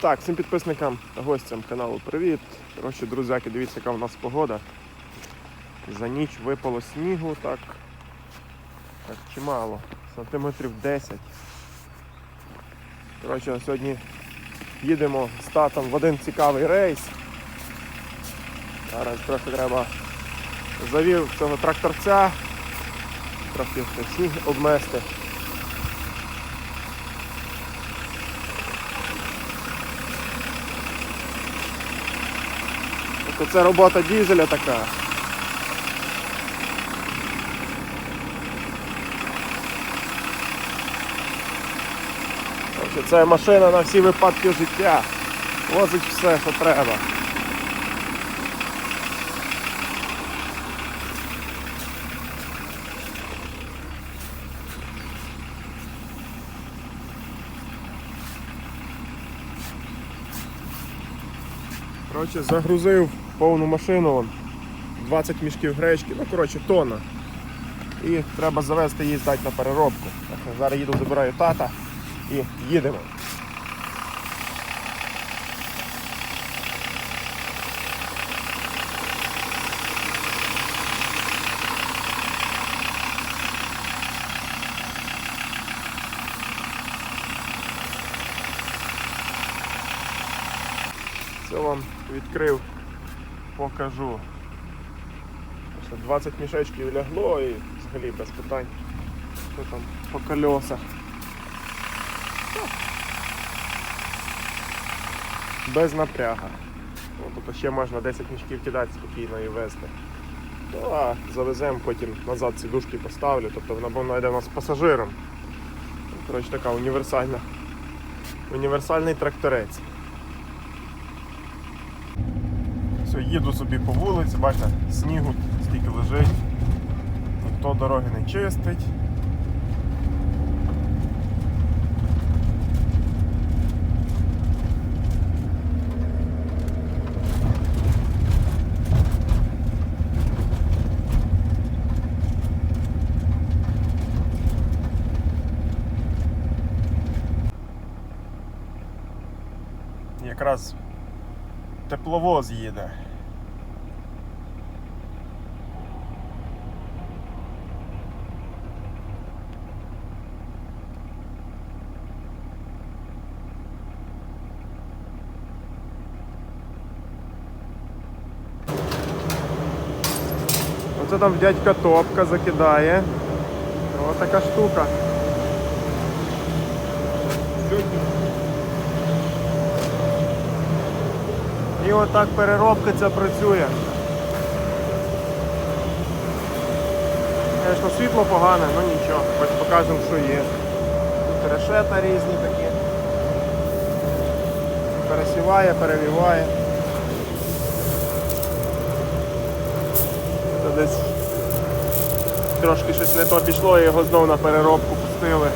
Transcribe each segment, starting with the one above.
Так, всім підписникам гостям каналу привіт. Коротше, друзяки, дивіться, яка в нас погода. За ніч випало снігу, так, так чимало, сантиметрів 10. Коротше, сьогодні їдемо з татом в один цікавий рейс. Зараз трохи треба завів цього тракторця, трохи сніг обмести. Тобто це робота дізеля така. Це машина на всі випадки життя. Возить все, що треба. Коротше, загрузив повну машину, 20 мішків гречки, ну коротше, тонна. І треба завести її здати на переробку. Так, зараз їду, забираю тата і їдемо. Це вам відкрив, покажу. 20 мішечків лягло і взагалі без питань. Що там по колесах. Ну, Без напряга. Ну, тобто ще можна 10 мішків кидати спокійно і везти. Ну а завеземо, потім назад ці дужки поставлю, тобто вона вона йде у нас пасажиром. Ну, Коротше, така універсальна. Універсальний тракторець. Все, їду собі по вулиці, бачите, снігу стільки лежить. Ніхто дороги не чистить. Якраз тепловоз їде. Оце там дядька топка закидає. Ось така штука. І отак переробка ця працює. Звісно, світло погане, ну нічого, хоч покажемо, що є. Тут решета різні такі. Пересіває, перевіває. Десь трошки щось не то пішло і його знову на переробку пустили.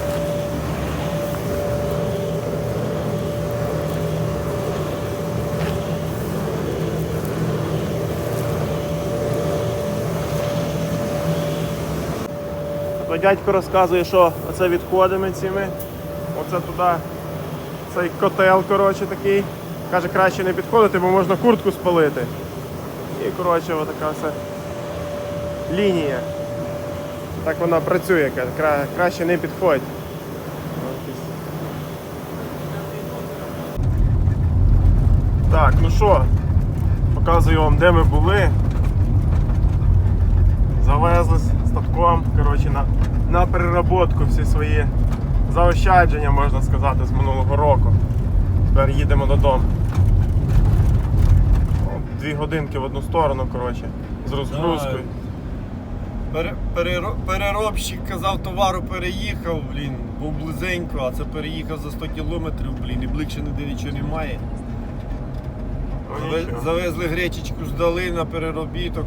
Дядько розказує, що оце відходами цими. Оце туди цей котел, коротше, такий. Каже, краще не підходити, бо можна куртку спалити. І коротше, отака все лінія. Так вона працює, кра- краще не підходь. Так, ну що, показую вам, де ми були. Завезли з татком коротше, на, на переработку всі свої заощадження, можна сказати, з минулого року. Тепер їдемо додому. Дві годинки в одну сторону, коротше, з розгрузкою. Пере- переро- переробщик казав, товару переїхав, блін, був близенько, а це переїхав за 100 кілометрів, блін, і ближче ніде нічого немає. Ну, Заве- нічого. Завезли гречечку, здали на переробіток.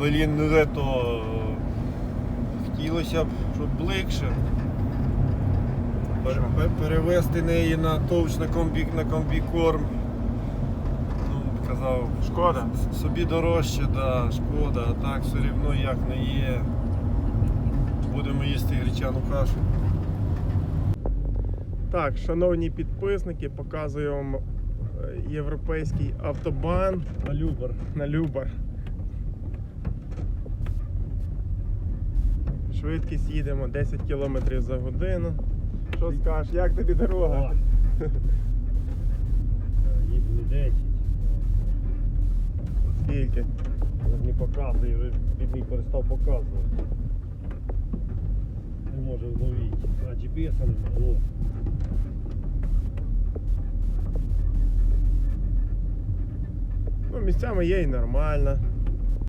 Блін, ну де то хотілося б, щоб ближче. Пер- пер- Перевезти неї на товч на комбі, на комбікорм. Казав, Шкода. Собі дорожче, да, шкода, а так все рівно як не є. Будемо їсти гречану кашу. Так, шановні підписники, показую вам е, європейський автобан На Любар. на Любар. Швидкість їдемо 10 км за годину. Що скажеш, як тобі дорога? Скільки? Але не показує, вже бідний перестав показувати. Не може зловити. А GPS не О. Ну, місцями є і нормально.